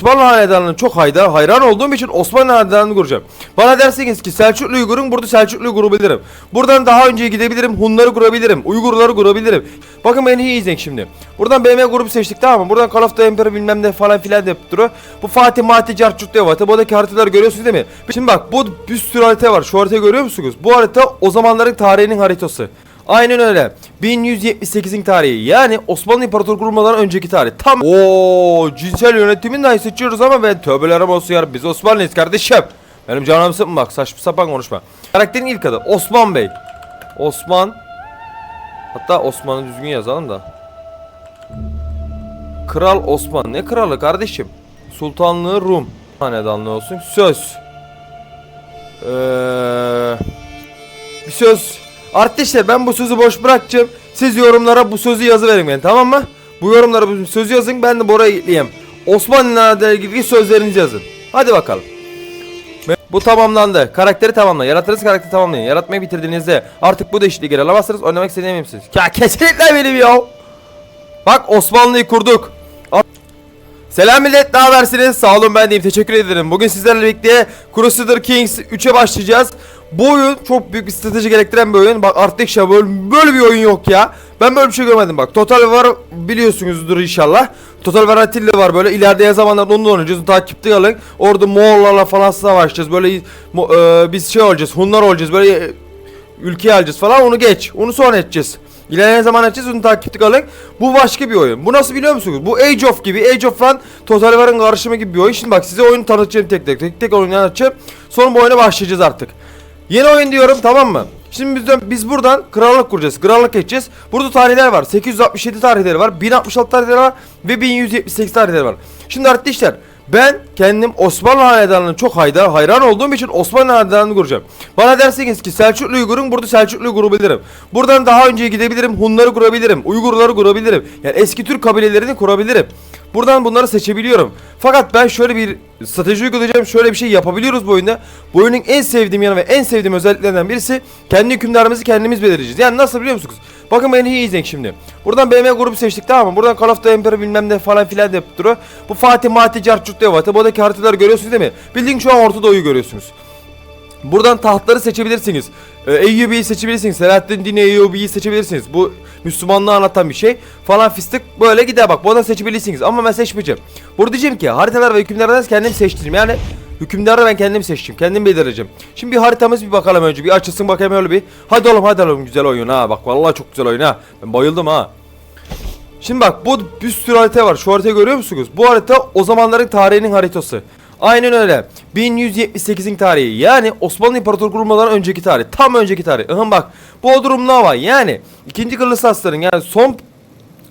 Osmanlı Hanedanı'nın çok hayda hayran olduğum için Osmanlı Hanedanı'nı kuracağım. Bana derseniz ki Selçuklu'yu kurun burada Selçuklu'yu kurabilirim. Buradan daha önce gidebilirim Hunları kurabilirim. Uygurları kurabilirim. Bakın beni iyi izleyin şimdi. Buradan BM grubu seçtik tamam mı? Buradan Call of the Emperor bilmem ne falan filan deyip duruyor. Bu Fatih Mati Carçurt diyor. Fatih buradaki haritaları görüyorsunuz değil mi? Şimdi bak bu bir sürü harita var. Şu haritayı görüyor musunuz? Bu harita o zamanların tarihinin haritası. Aynen öyle. 1178'in tarihi. Yani Osmanlı İmparator kurulmadan önceki tarih. Tam o cinsel yönetimin dahi seçiyoruz ama ben tövbelerim olsun ya. Biz Osmanlıyız kardeşim. Benim canım sıkma bak saçma sapan konuşma. Karakterin ilk adı Osman Bey. Osman. Hatta Osman'ı düzgün yazalım da. Kral Osman. Ne kralı kardeşim? Sultanlığı Rum. Hanedanlığı olsun. Söz. Eee... Bir söz. Arkadaşlar ben bu sözü boş bırakacağım. Siz yorumlara bu sözü yazı verin beni tamam mı? Bu yorumlara bu sözü yazın ben de Bora'ya ekleyeyim. Osmanlı'yla ilgili sözlerinizi yazın. Hadi bakalım. Bu tamamlandı. Karakteri tamamla. Yarattığınız karakteri tamamlayın. Yaratmayı bitirdiğinizde artık bu değişikliği geri alamazsınız. Oynamak istediğim misiniz? Ya kesinlikle benim ya. Bak Osmanlı'yı kurduk. Selam millet ne habersiniz? Sağ olun ben deyim teşekkür ederim. Bugün sizlerle birlikte Crusader Kings 3'e başlayacağız. Bu oyun çok büyük bir strateji gerektiren bir oyun. Bak artık şey böyle, böyle bir oyun yok ya. Ben böyle bir şey görmedim bak. Total var biliyorsunuzdur inşallah. Total var Atilla var böyle ilerleyen zamanlarda onu da oynayacağız. Takipte kalın. Orada Moğollarla falan savaşacağız. Böyle e, biz şey olacağız. Hunlar olacağız. Böyle e, ülkeyi alacağız falan onu geç. Onu sonra edeceğiz. İlerleyen zaman edeceğiz onu takipte kalın. Bu başka bir oyun. Bu nasıl biliyor musunuz? Bu Age of gibi. Age of falan Total War'ın karışımı gibi bir oyun. Şimdi bak size oyunu tanıtacağım tek tek. Tek tek oyunu anlatacağım. Sonra bu oyuna başlayacağız artık. Yeni oyun diyorum tamam mı? Şimdi biz, biz buradan krallık kuracağız. Krallık edeceğiz. Burada tarihler var. 867 tarihleri var. 1066 tarihleri var. Ve 1178 tarihleri var. Şimdi arkadaşlar ben kendim Osmanlı Hanedanı'nın çok hayda hayran olduğum için Osmanlı Hanedanı'nı kuracağım. Bana derseniz ki Selçuklu'yu kurun burada Selçuklu'yu kurabilirim. Buradan daha önce gidebilirim Hunları kurabilirim. Uygurları kurabilirim. Yani eski Türk kabilelerini kurabilirim. Buradan bunları seçebiliyorum. Fakat ben şöyle bir strateji uygulayacağım. Şöyle bir şey yapabiliyoruz bu oyunda. Bu oyunun en sevdiğim yanı ve en sevdiğim özelliklerinden birisi kendi hükümdarımızı kendimiz belirleyeceğiz. Yani nasıl biliyor musunuz? Bakın beni iyi izleyin şimdi. Buradan BM grubu seçtik tamam mı? Buradan Call of the Emperor bilmem ne falan filan deyip duruyor. Bu Fatih Mati Carçurt diyor. Buradaki haritaları görüyorsunuz değil mi? Bildiğin şu an Orta Doğu'yu görüyorsunuz. Buradan tahtları seçebilirsiniz. Ee, Eyyubi'yi seçebilirsiniz. Selahaddin Dini Eyyubi'yi seçebilirsiniz. Bu Müslümanlığı anlatan bir şey. Falan fistik böyle gider bak. Buradan seçebilirsiniz. Ama ben seçmeyeceğim. Burada diyeceğim ki haritalar ve hükümdarları kendim seçtireyim. Yani hükümdarı ben kendim seçeceğim. Kendim belirleyeceğim. Şimdi bir haritamız bir bakalım önce. Bir açılsın bakayım öyle bir. Hadi oğlum hadi oğlum güzel oyun ha. Bak vallahi çok güzel oyun ha. Ben bayıldım ha. Şimdi bak bu bir sürü harita var. Şu haritayı görüyor musunuz? Bu harita o zamanların tarihinin haritası. Aynen öyle. 1178'in tarihi. Yani Osmanlı İmparatorluğu kurulmadan önceki tarih. Tam önceki tarih. Ihın bak. Bodrum Nava. Yani 2. Kırlıs yani son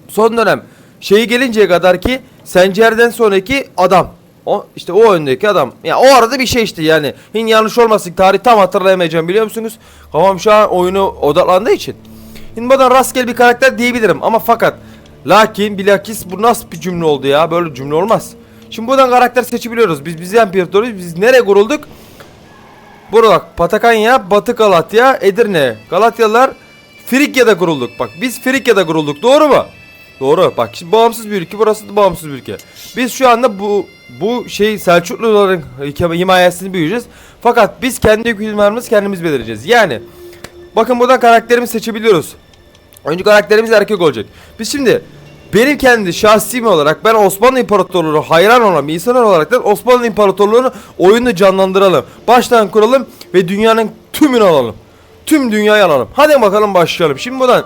son dönem şeyi gelinceye kadar ki Sencer'den sonraki adam. O işte o öndeki adam. Ya o arada bir şey işte yani. Hin yanlış olmasın tarih tam hatırlayamayacağım biliyor musunuz? Kafam şu an oyunu odaklandığı için. Şimdi buradan rastgele bir karakter diyebilirim ama fakat lakin bilakis bu nasıl bir cümle oldu ya? Böyle cümle olmaz. Şimdi buradan karakter seçebiliyoruz. Biz biz imparatoruyuz. Biz nereye kurulduk? Burada bak Patakanya, Batı Galatya, Edirne. Galatyalılar Frikya'da kurulduk. Bak biz Frikya'da kurulduk. Doğru mu? Doğru. Bak şimdi bağımsız bir ülke. Burası da bağımsız bir ülke. Biz şu anda bu bu şey Selçukluların himayesini büyüyeceğiz. Fakat biz kendi hükümlerimizi kendimiz belirleyeceğiz. Yani bakın buradan karakterimizi seçebiliyoruz. Önce karakterimiz erkek olacak. Biz şimdi benim kendi şahsi olarak ben Osmanlı İmparatorluğu'na hayran olan bir insan olarak da Osmanlı İmparatorluğu'nu oyunu canlandıralım. Baştan kuralım ve dünyanın tümünü alalım. Tüm dünyayı alalım. Hadi bakalım başlayalım. Şimdi buradan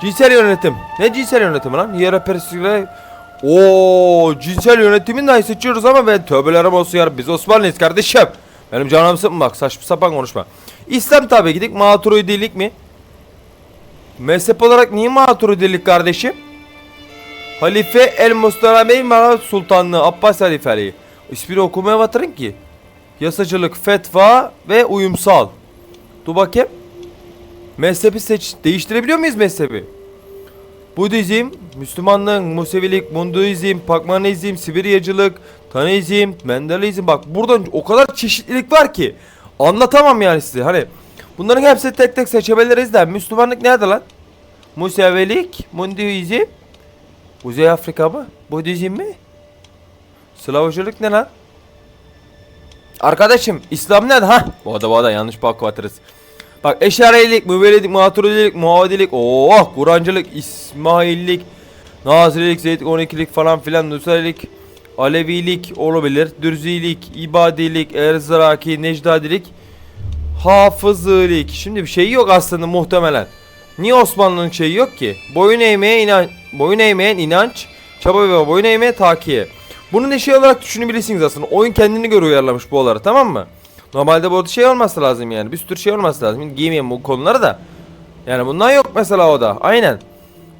cinsel yönetim. Ne cinsel yönetimi lan? Hiyerarşi Oo, cinsel yönetimin dahi seçiyoruz ama ben tövbelerim olsun ya. Biz Osmanlıyız kardeşim. Benim canım sıkma bak saçma sapan konuşma. İslam tabi gidik maturidilik mi? Mezhep olarak niye maturidilik kardeşim? Halife El Mustarame Mara Sultanlığı Abbas Halifeliği. İsmini okumaya batırın ki. Yasacılık, fetva ve uyumsal. Dur bakayım. Mezhebi seç değiştirebiliyor muyuz mezhebi? Budizm, Müslümanlık, Musevilik, Munduizm, Pakmanizm, Sibiryacılık, Tanizm, Mendelizm. Bak buradan o kadar çeşitlilik var ki. Anlatamam yani size. Hani bunların hepsini tek tek seçebiliriz de. Müslümanlık nerede lan? Musevilik, Munduizm, Kuzey Afrika mı? Budizm mi? Slavcılık ne lan? Arkadaşım İslam ne? Ha? Bu da bu da yanlış bak batırız. Bak eşarilik, müvelidik, maturidilik, muadilik, oh, Kur'ancılık, İsmaillik, Nazirilik, Zeyd 12'lik falan filan, Nusaylik, Alevilik olabilir, Dürzilik, İbadilik, Erzraki, Necdadilik, Hafızlık. Şimdi bir şey yok aslında muhtemelen. Niye Osmanlı'nın şeyi yok ki? Boyun eğmeye inan boyun eğmeyen inanç, çaba ve boyun eğmeye takiye. Bunu ne şey olarak düşünebilirsiniz aslında. Oyun kendini göre uyarlamış bu oları tamam mı? Normalde bu şey olması lazım yani. Bir sürü şey olması lazım. Şimdi Giymeyeyim bu konuları da. Yani bundan yok mesela o da. Aynen.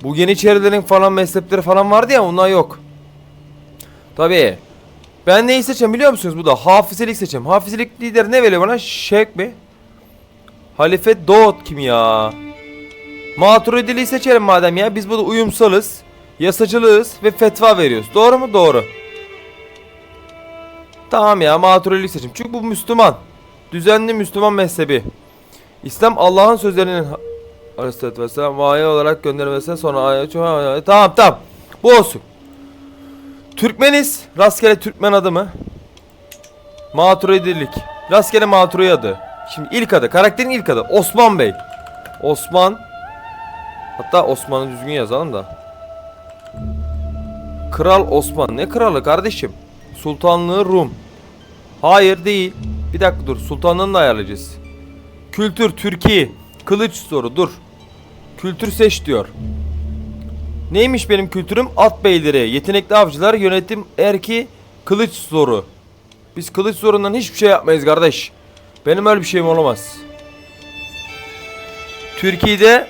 Bu Yeniçerilerin falan mezhepleri falan vardı ya bundan yok. Tabii. Ben neyi seçeceğim biliyor musunuz? Bu da hafizelik seçeceğim. Hafizelik lideri ne veriyor bana? Şeyh mi? Halife Doğut kim ya? Maturidiliği seçelim madem ya. Biz burada uyumsalız, yasacılığız ve fetva veriyoruz. Doğru mu? Doğru. Tamam ya Maturidilik seçim. Çünkü bu Müslüman. Düzenli Müslüman mezhebi. İslam Allah'ın sözlerinin Aleyhisselatü Vesselam vahiy olarak göndermesinden sonra ayet Tamam tamam. Bu olsun. Türkmeniz. Rastgele Türkmen adı mı? Maturidilik. Rastgele Maturi adı. Şimdi ilk adı. Karakterin ilk adı. Osman Bey. Osman. Hatta Osman'ı düzgün yazalım da. Kral Osman. Ne kralı kardeşim? Sultanlığı Rum. Hayır değil. Bir dakika dur. Sultanlığını da ayarlayacağız. Kültür Türkiye. Kılıç soru dur. Kültür seç diyor. Neymiş benim kültürüm? At beyleri, yetenekli avcılar, yönetim erki, kılıç zoru. Biz kılıç zorundan hiçbir şey yapmayız kardeş. Benim öyle bir şeyim olamaz. Türkiye'de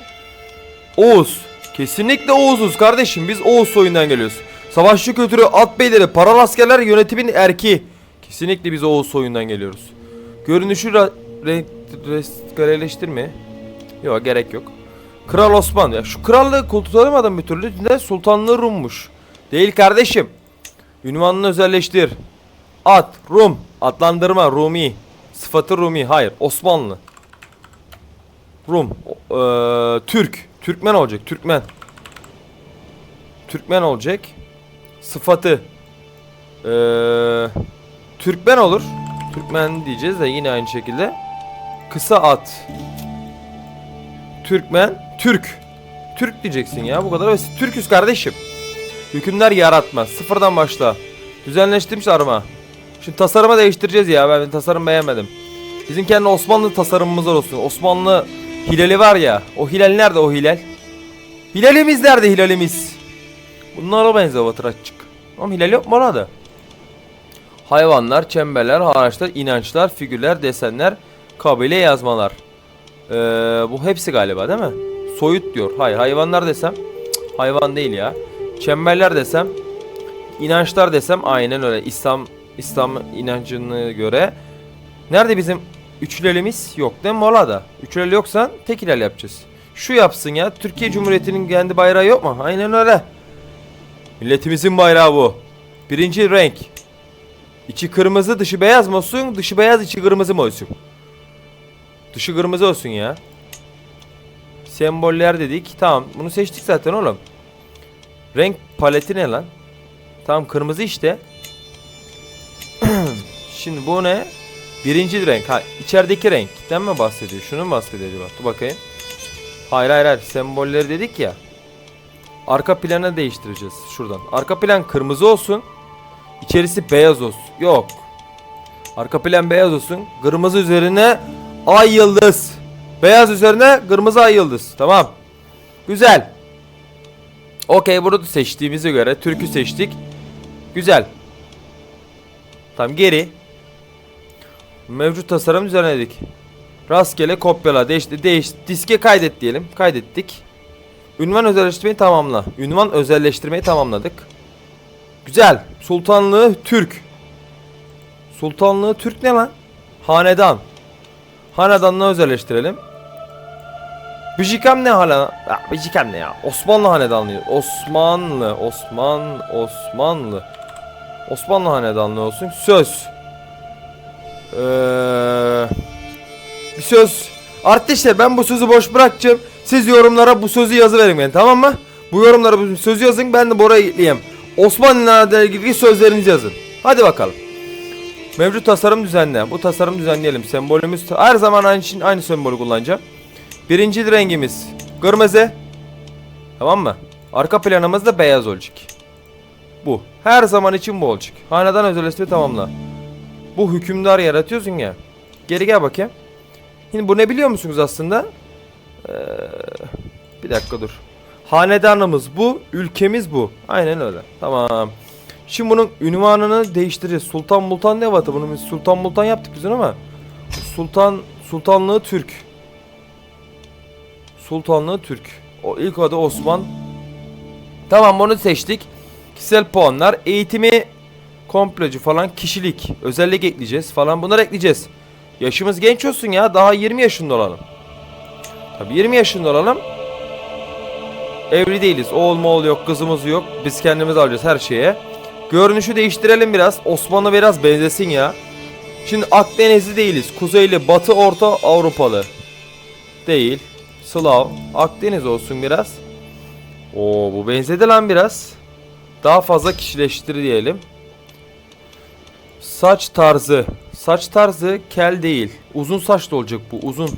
Oğuz. Kesinlikle Oğuz'uz kardeşim. Biz Oğuz soyundan geliyoruz. Savaşçı kültürü, at beyleri, paralı askerler, yönetimin erki. Kesinlikle biz Oğuz soyundan geliyoruz. Görünüşü reskareleştirme. Yok gerek yok. Kral Osman. Ya şu krallığı kullanamadım bir türlü. Ne sultanlığı Rum'muş. Değil kardeşim. Ünvanını özelleştir. At, Rum. Adlandırma, Rumi. Sıfatı Rumi. Hayır, Osmanlı. Rum. eee, Türk. Türkmen olacak. Türkmen. Türkmen olacak. Sıfatı. Eee Türkmen olur. Türkmen diyeceğiz de yine aynı şekilde. Kısa at. Türkmen. Türk. Türk diyeceksin ya bu kadar basit. Türküz kardeşim. Hükümler yaratma. Sıfırdan başla. Düzenleştirmiş arama. Şimdi tasarımı değiştireceğiz ya. Ben tasarım beğenmedim. Bizim kendi Osmanlı tasarımımız olsun. Osmanlı hilali var ya. O hilal nerede o hilal? Hilalimiz nerede hilalimiz? Bunlara benziyor batıraççık. Ama hilal yok mu orada? Hayvanlar, çemberler, haraçlar, inançlar, figürler, desenler, kabile yazmalar. Ee, bu hepsi galiba değil mi? Soyut diyor. Hayır hayvanlar desem. cık, hayvan değil ya. Çemberler desem. inançlar desem aynen öyle. İslam İslam inancına göre. Nerede bizim üçlelimiz? Yok değil mi Mola'da? Üçlel yoksa tek hilal yapacağız. Şu yapsın ya. Türkiye Cumhuriyeti'nin kendi bayrağı yok mu? Aynen öyle. Milletimizin bayrağı bu. Birinci renk. İçi kırmızı dışı beyaz mı olsun? Dışı beyaz içi kırmızı mı olsun? Dışı kırmızı olsun ya. Semboller dedik. Tamam bunu seçtik zaten oğlum. Renk paleti ne lan? Tamam kırmızı işte. Şimdi bu ne? Birinci renk. Ha içerideki renkten mi bahsediyor? Şunu mu bahsediyor acaba? Dur bakayım. Hayır hayır hayır. Sembolleri dedik ya. Arka planı değiştireceğiz şuradan. Arka plan kırmızı olsun. İçerisi beyaz olsun. Yok. Arka plan beyaz olsun. Kırmızı üzerine ay yıldız. Beyaz üzerine kırmızı ay yıldız. Tamam. Güzel. Okey burada seçtiğimize göre türkü seçtik. Güzel. Tamam geri. Mevcut tasarım düzenledik. Rastgele kopyala değişti değiş diske kaydet diyelim. Kaydettik. Ünvan özelleştirmeyi tamamla. Ünvan özelleştirmeyi tamamladık. Güzel. Sultanlığı Türk. Sultanlığı Türk ne lan? Hanedan. Hanedanlığı özelleştirelim. Bijikam ne hala? Ya, Bijikam ne ya? Osmanlı hanedanlığı. Osmanlı. Osman. Osmanlı. Osmanlı hanedanlığı olsun. Söz. Eee... Bir söz. Arkadaşlar ben bu sözü boş bırakacağım. Siz yorumlara bu sözü yazı verin beni tamam mı? Bu yorumlara bu sözü yazın ben de buraya ekleyeyim. Osmanlı'la ilgili sözlerinizi yazın. Hadi bakalım. Mevcut tasarım düzenle. Bu tasarım düzenleyelim. Sembolümüz her zaman aynı, aynı sembolü kullanacağım. Birinci rengimiz kırmızı. Tamam mı? Arka planımız da beyaz olacak. Bu. Her zaman için bu olacak. Hanedan özelleştirme tamamla. Bu hükümdar yaratıyorsun ya. Geri gel bakayım. Şimdi bu ne biliyor musunuz aslında? Ee, bir dakika dur. Hanedanımız bu, ülkemiz bu. Aynen öyle. Tamam. Şimdi bunun ünvanını değiştireceğiz. Sultan Multan ne vatı? Bunu biz Sultan Multan yaptık biz ama. Sultan Sultanlığı Türk. Sultanlığı Türk. O ilk adı Osman. Tamam bunu seçtik. Kişisel puanlar, eğitimi komplocu falan, kişilik, özellik ekleyeceğiz falan bunları ekleyeceğiz. Yaşımız genç olsun ya. Daha 20 yaşında olalım. Tabii 20 yaşında olalım. Evli değiliz. Oğul mu oğul yok, kızımız yok. Biz kendimiz alacağız her şeye. Görünüşü değiştirelim biraz. Osmanlı biraz benzesin ya. Şimdi Akdenizli değiliz. Kuzeyli, Batı, Orta Avrupalı. Değil. Slav. Akdeniz olsun biraz. Oo bu benzedi lan biraz. Daha fazla kişileştir diyelim. Saç tarzı. Saç tarzı kel değil. Uzun saçlı olacak bu. Uzun.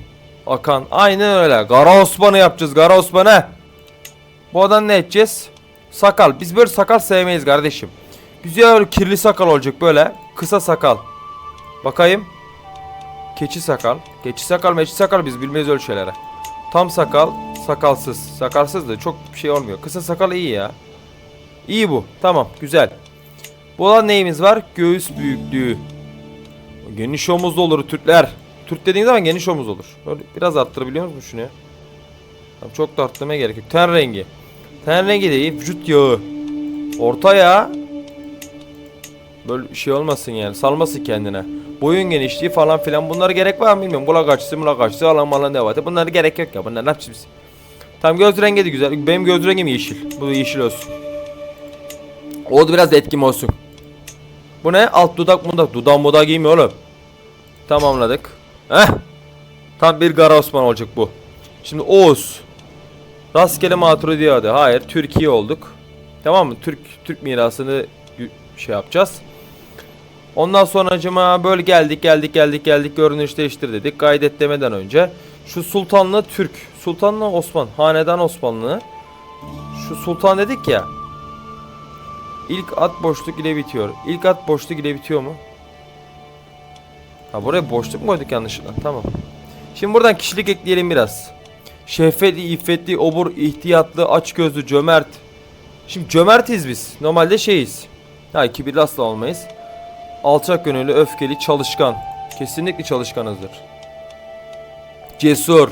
Akan. Aynen öyle. Kara Osman'ı yapacağız. Kara Osman'ı. Bu adam ne edeceğiz? Sakal. Biz böyle sakal sevmeyiz kardeşim. Ya öyle kirli sakal olacak böyle. Kısa sakal. Bakayım. Keçi sakal. Keçi sakal meçi sakal biz bilmeyiz öyle şeylere. Tam sakal. Sakalsız. Sakalsız da çok bir şey olmuyor. Kısa sakal iyi ya. İyi bu. Tamam. Güzel. Bu olan neyimiz var? Göğüs büyüklüğü. Geniş omuzlu olur Türkler. Türk dediğin zaman geniş omuz olur. Böyle biraz arttırabiliyor musun şunu ya? Çok da arttırmaya gerek yok. Ten rengi. Ten rengi değil. Vücut yağı. Orta yağ. Böyle şey olmasın yani. Salmasın kendine. Boyun genişliği falan filan. Bunlara gerek var mı bilmiyorum. Kulak açısı mulak açısı alan malan ne var. Bunlara gerek yok ya. Bunlar ne yapacağız? Tamam göz rengi de güzel. Benim göz rengim yeşil. Bu yeşil olsun. O da biraz etkim olsun. Bu ne? Alt dudak mudak. Dudak mudak giymiyor oğlum. Tamamladık. Heh. Tam bir Gara Osman olacak bu. Şimdi Oğuz. Rastgele Maturidi adı. Hayır. Türkiye olduk. Tamam mı? Türk Türk mirasını şey yapacağız. Ondan sonra acıma böyle geldik geldik geldik geldik görünüş değiştir dedik. Kaydet demeden önce. Şu Sultanlı Türk. Sultanlı Osman. Hanedan Osmanlı. Şu Sultan dedik ya. İlk at boşluk ile bitiyor. İlk at boşluk ile bitiyor mu? Ha buraya boşluk mu koyduk yanlışlıkla? Tamam. Şimdi buradan kişilik ekleyelim biraz. Şehvetli, iffetli, obur, ihtiyatlı, açgözlü, cömert. Şimdi cömertiz biz. Normalde şeyiz. Ha kibirli asla olmayız. Alçak gönüllü, öfkeli, çalışkan. Kesinlikle çalışkanızdır. Cesur.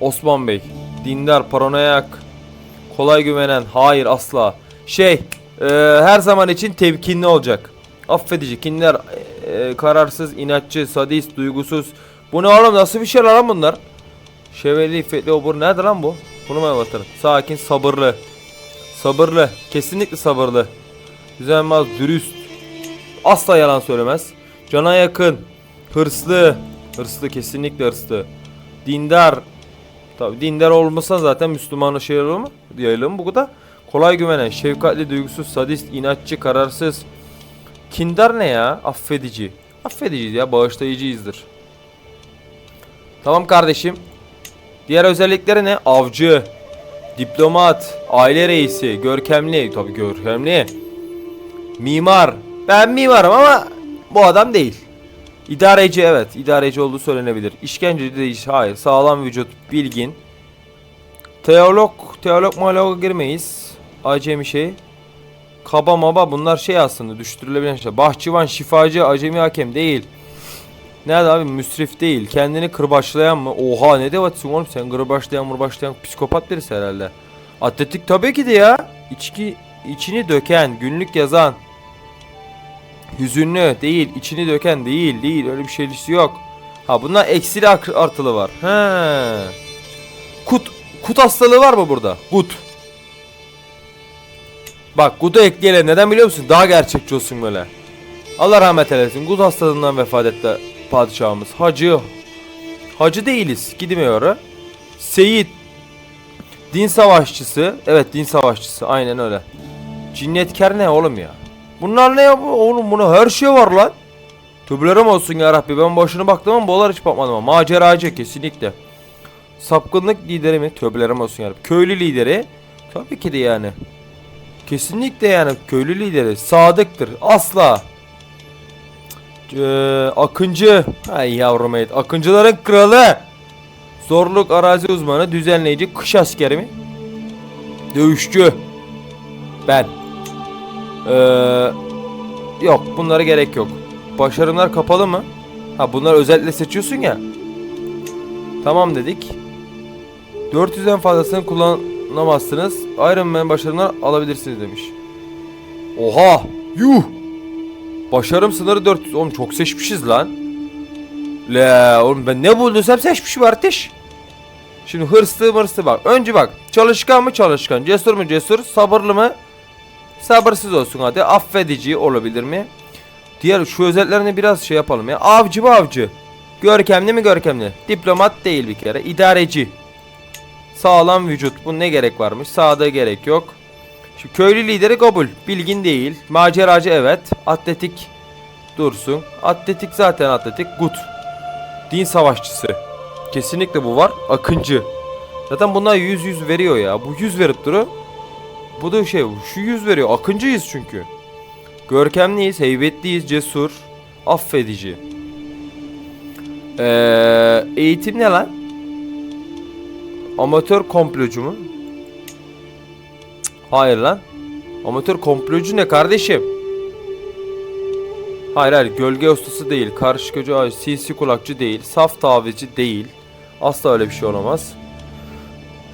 Osman Bey. Dindar, paranoyak. Kolay güvenen. Hayır asla. Şey. E, her zaman için temkinli olacak. Affedici, kinler, e, kararsız, inatçı, sadist, duygusuz. Bu ne oğlum nasıl bir şey lan bunlar? Şeveli, iffetli, obur nerede lan bu? Bunu mu anlatırım? Sakin, sabırlı. Sabırlı. Kesinlikle sabırlı. Düzenmez, dürüst. Asla yalan söylemez. Cana yakın. Hırslı. Hırslı kesinlikle hırslı. Dindar. Tabi dindar olmasa zaten Müslümanı şey olur mu? Yayılır mı bu kadar? Kolay güvenen, şefkatli, duygusuz, sadist, inatçı, kararsız. Kindar ne ya? Affedici. Affediciyiz ya, bağışlayıcıyızdır. Tamam kardeşim. Diğer özellikleri ne? Avcı, diplomat, aile reisi, görkemli, tabii görkemli. Mimar. Ben mimarım ama bu adam değil. İdareci evet, idareci olduğu söylenebilir. İşkenceci değil, hayır. Sağlam vücut, bilgin. Teolog, teolog mualoga girmeyiz. Acemi şey. Kaba maba bunlar şey aslında düşürülebilen şey. Bahçıvan, şifacı, acemi hakem değil. Nerede abi müsrif değil. Kendini kırbaçlayan mı? Oha ne devatsın oğlum sen kırbaçlayan mırbaçlayan psikopat birisi herhalde. Atletik tabii ki de ya. İçki içini döken, günlük yazan. Hüzünlü değil, içini döken değil, değil öyle bir şeylisi yok. Ha bunlar eksili artılı var. He. Kut kut hastalığı var mı burada? Kut. Bak kutu ekleyelim. Neden biliyor musun? Daha gerçekçi olsun böyle. Allah rahmet eylesin. Kut hastalığından vefat etti padişahımız. Hacı. Hacı değiliz. Gidemiyor. Seyit. Din savaşçısı. Evet din savaşçısı. Aynen öyle. Cinnetkar ne oğlum ya? Bunlar ne ya? Oğlum buna her şey var lan. Tüblerim olsun ya Rabbi. Ben başına baktım ama boğalar hiç bakmadım ama. Maceracı kesinlikle. Sapkınlık lideri mi? Tövbelerim olsun ya Rabbi. Köylü lideri. Tabii ki de yani. Kesinlikle yani köylü lideri. Sadıktır. Asla. Ee, Akıncı. Ay yavrum evet. Akıncıların kralı. Zorluk arazi uzmanı, düzenleyici, kış askeri mi? Dövüşçü. Ben. Ee, yok bunlara gerek yok. Başarımlar kapalı mı? Ha bunları özellikle seçiyorsun ya. Tamam dedik. 400'den fazlasını kullanamazsınız. Iron Man başarımlar alabilirsiniz demiş. Oha! Yuh! Başarım sınırı 400. Oğlum çok seçmişiz lan. La oğlum ben ne bulduysam seçmişim artış. Şimdi hırslı mırslı bak. Önce bak. Çalışkan mı çalışkan? Cesur mu cesur? Sabırlı mı? Sabırsız olsun hadi. Affedici olabilir mi? Diğer şu özelliklerini biraz şey yapalım ya. Avcı mı avcı? Görkemli mi görkemli? Diplomat değil bir kere. İdareci. Sağlam vücut. Bu ne gerek varmış? Sağda gerek yok. Şu köylü lideri kabul. Bilgin değil. Maceracı evet. Atletik dursun. Atletik zaten atletik. Gut. Din savaşçısı. Kesinlikle bu var. Akıncı. Zaten bunlar 100 100 veriyor ya. Bu 100 verip duru. Bu da şey şu 100 veriyor. Akıncıyız çünkü. Görkemliyiz, heybetliyiz, cesur, affedici. Ee, eğitim ne lan? Amatör komplocu mu? Hayır lan. Amatör komplocu ne kardeşim? Hayır hayır gölge ustası değil. Karışıkıcı ay sinsi kulakçı değil. Saf tavizci değil. Asla öyle bir şey olamaz.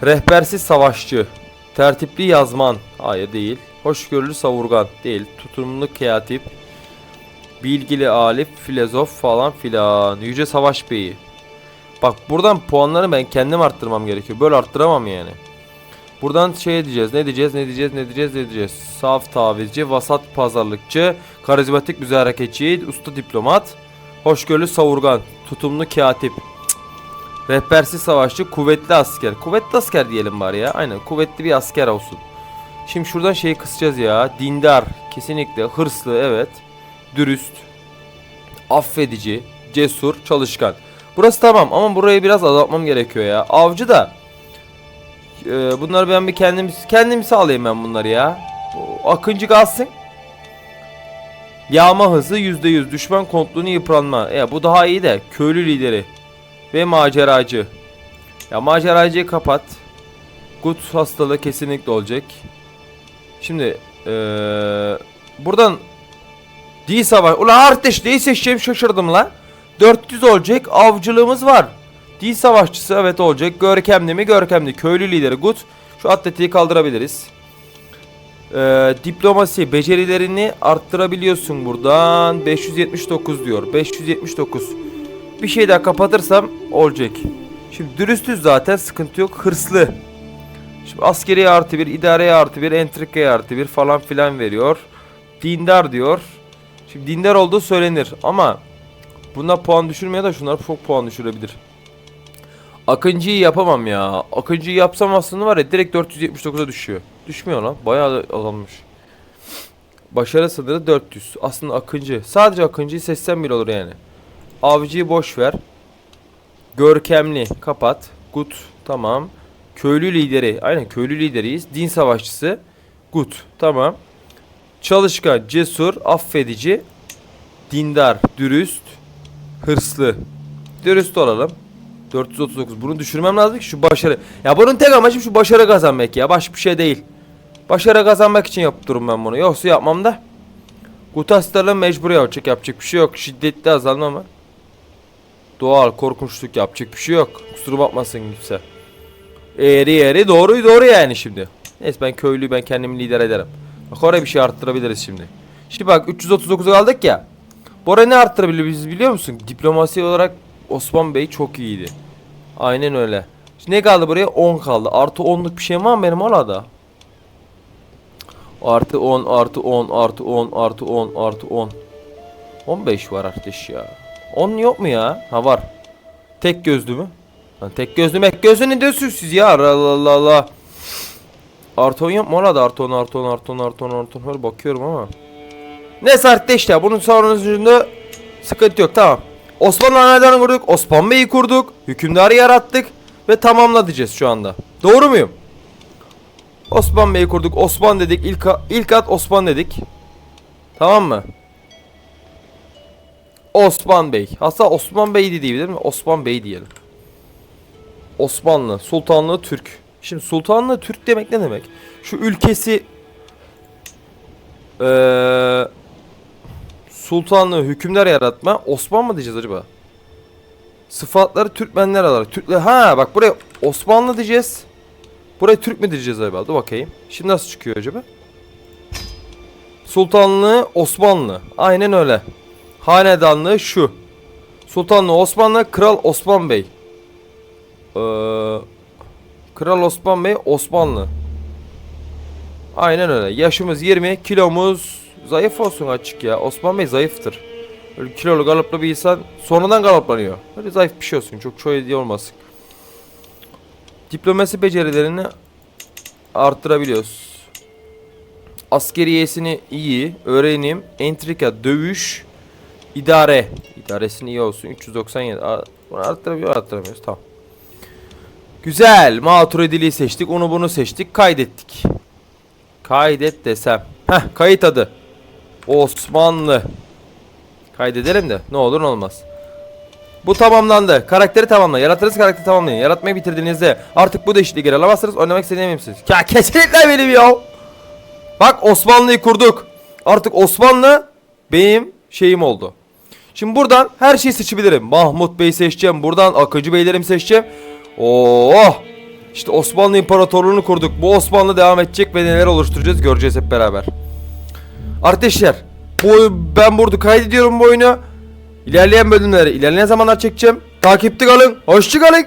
Rehbersiz savaşçı. Tertipli yazman. Hayır değil. Hoşgörülü savurgan. Değil. Tutumlu katip. Bilgili alif, filozof falan filan. Yüce Savaş Beyi. Bak buradan puanları ben kendim arttırmam gerekiyor. Böyle arttıramam yani. Buradan şey diyeceğiz. Ne diyeceğiz? Ne diyeceğiz? Ne diyeceğiz? Ne diyeceğiz? Saf tavizci, vasat pazarlıkçı, karizmatik güzel hareketçi, usta diplomat, hoşgörülü savurgan, tutumlu katip. Cık. Rehbersiz savaşçı, kuvvetli asker. Kuvvetli asker diyelim bari ya. Aynen kuvvetli bir asker olsun. Şimdi şuradan şeyi kısacağız ya. Dindar, kesinlikle. Hırslı, evet. Dürüst. Affedici, cesur, çalışkan. Burası tamam ama burayı biraz azaltmam gerekiyor ya. Avcı da ee, bunları ben bir kendim kendim sağlayayım ben bunları ya. Akıncı kalsın. Yağma hızı %100 düşman kontrolünü yıpranma. Ya bu daha iyi de köylü lideri ve maceracı. Ya maceracıyı kapat. Gut hastalığı kesinlikle olacak. Şimdi ee, buradan değil savaş. Ulan artış değil seçeceğim şaşırdım lan. 400 olacak avcılığımız var. Dil savaşçısı evet olacak. Görkemli mi? Görkemli. Köylü lideri Gut. Şu atletiği kaldırabiliriz. Ee, diplomasi becerilerini arttırabiliyorsun buradan. 579 diyor. 579. Bir şey daha kapatırsam olacak. Şimdi dürüstüz zaten sıkıntı yok. Hırslı. Şimdi askeriye artı bir, idareye artı bir, entrikaya artı bir falan filan veriyor. Dindar diyor. Şimdi dindar olduğu söylenir ama buna puan düşürmeye de şunlar çok puan düşürebilir. Akıncı'yı yapamam ya. Akıncı'yı yapsam aslında var ya direkt 479'a düşüyor. Düşmüyor lan. Bayağı da azalmış. Başarı sınırı 400. Aslında Akıncı. Sadece Akıncı'yı seçsem bile olur yani. Avcıyı boş ver. Görkemli. Kapat. Gut. Tamam. Köylü lideri. Aynen köylü lideriyiz. Din savaşçısı. Gut. Tamam. Çalışkan, cesur, affedici, dindar, dürüst, hırslı. Dürüst olalım. 439. Bunu düşürmem lazım ki şu başarı. Ya bunun tek amacı şu başarı kazanmak ya. Başka bir şey değil. Başarı kazanmak için yaptırım ben bunu. Yoksa yapmam da. Gutaslarla mecbur yapacak. Yapacak bir şey yok. Şiddetli azalma mı? Doğal korkunçluk yapacak bir şey yok. Kusura bakmasın kimse. Eğri eğri doğruyu doğru yani şimdi. Neyse ben köylüyü ben kendimi lider ederim. Bak oraya bir şey arttırabiliriz şimdi. Şimdi bak 339'a aldık ya. Bora ne arttırabiliriz biliyor musun? Diplomasi olarak Osman Bey çok iyiydi. Aynen öyle. Şimdi ne kaldı buraya? 10 kaldı. Artı 10'luk bir şey var mı benim orada? Artı 10, artı 10, artı 10, artı 10, artı 10. 15 var artış ya. 10 yok mu ya? Ha var. Tek gözlü mü? Lan tek gözlü mek gözlü ne diyorsunuz siz ya? Allah Allah Allah. Artı 10 yok mu orada? Artı 10, artı 10, artı 10, artı 10, artı 10. Böyle bakıyorum ama. Neyse arkadaşlar bunun sonucunda sıkıntı yok tamam. Osmanlı Hanedanı kurduk. Osman Bey'i kurduk. Hükümdarı yarattık. Ve tamamlatacağız şu anda. Doğru muyum? Osman Bey'i kurduk. Osman dedik. İlk, ilk at Osman dedik. Tamam mı? Osman Bey. Hatta Osman Bey de diyebilir mi? Osman Bey diyelim. Osmanlı, Sultanlığı Türk. Şimdi Sultanlığı Türk demek ne demek? Şu ülkesi eee Sultanlığı hükümdar yaratma Osman mı diyeceğiz acaba? Sıfatları Türkmenler alarak. Türkler ha bak buraya Osmanlı diyeceğiz. Buraya Türk mü diyeceğiz acaba? Dur bakayım. Şimdi nasıl çıkıyor acaba? Sultanlığı Osmanlı. Aynen öyle. Hanedanlığı şu. Sultanlığı Osmanlı, Kral Osman Bey. Ee, Kral Osman Bey Osmanlı. Aynen öyle. Yaşımız 20, kilomuz zayıf olsun açık ya. Osman Bey zayıftır. Böyle kilolu kalıplı bir insan sonradan kalıplanıyor. Böyle zayıf bir şey olsun. Çok çoğu hediye olmasın. Diplomasi becerilerini arttırabiliyoruz. Askeriyesini iyi, öğrenim, entrika, dövüş, idare. İdaresini iyi olsun. 397. Aa, Bunu arttırabiliyor, arttıramıyoruz. Tamam. Güzel. Maturidiliği seçtik. Onu bunu seçtik. Kaydettik. Kaydet desem. Heh kayıt adı. Osmanlı. Kaydedelim de ne olur ne olmaz. Bu tamamlandı. Karakteri tamamla. Yaratırız karakteri tamamlayın. Yaratmayı bitirdiğinizde artık bu değişikliği geri alamazsınız. Oynamak istediğini misiniz? Ya kesinlikle benim ya. Bak Osmanlı'yı kurduk. Artık Osmanlı benim şeyim oldu. Şimdi buradan her şeyi seçebilirim. Mahmut Bey seçeceğim. Buradan Akıncı Beylerimi seçeceğim. Oh! İşte Osmanlı İmparatorluğunu kurduk. Bu Osmanlı devam edecek ve neler oluşturacağız göreceğiz hep beraber. Arkadaşlar bu ben burada kaydediyorum bu oyunu. İlerleyen bölümleri ilerleyen zamanlar çekeceğim. Takipte kalın. Hoşça kalın.